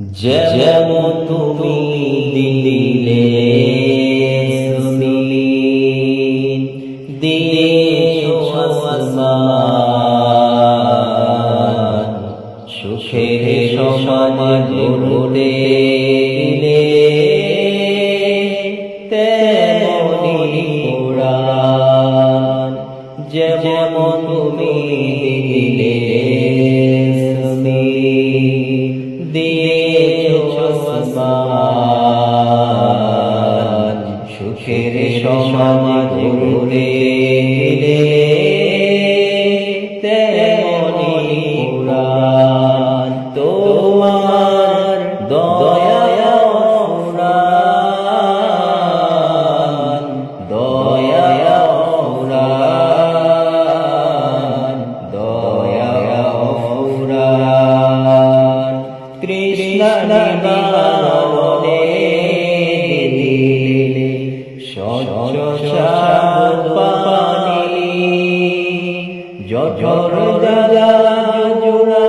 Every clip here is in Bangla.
যেমন তুমি দিলে সুখের সমাজ দিলে তেমনি কোরআন তোমার দয়া কোরআন দয়া কোরআন দয়া কোরআন কৃষ্ণ সচ্চার পানি জঠর জ্বালা জুড়াতে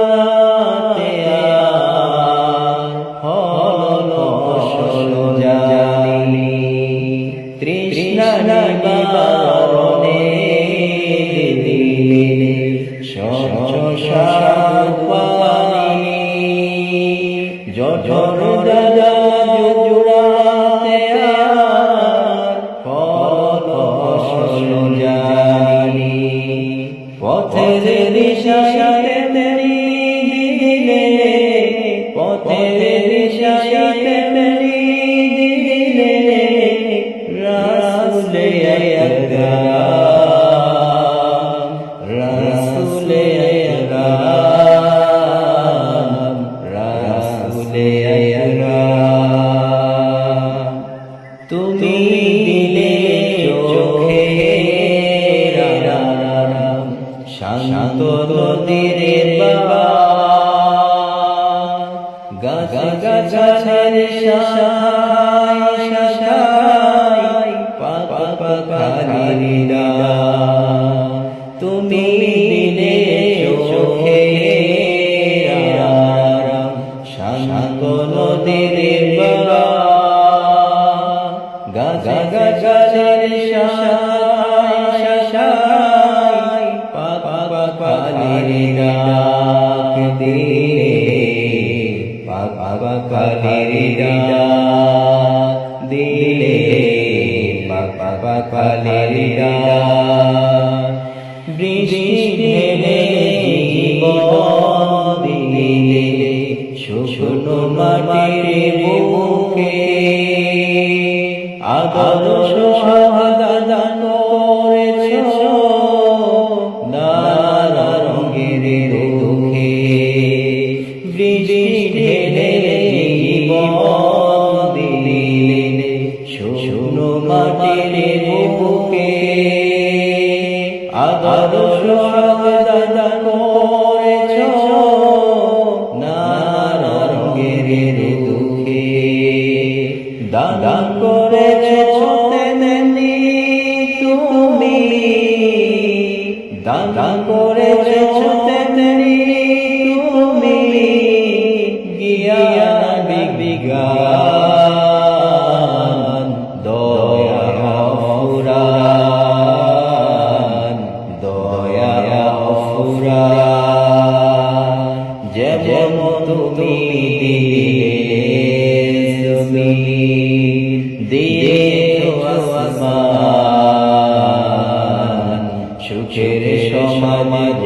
আকরাম তুমি দিলে চোখে শান্ত নদীর বাবা। গাছা গাছার শাখায় পাখালিরা দিলে পাপা পাখালিরা বৃষ্টি দিলে শুকনো মাটির করেছ নানা রঙের দুঃখে বৃষ্টি ঢেলে জীবন দিলে শুকনো মাটির বুকে আদর্শ সমাধান করেছ নানা রঙের দুঃখে দান করেছ তুমি। দান করেছ তেমনি সমাজ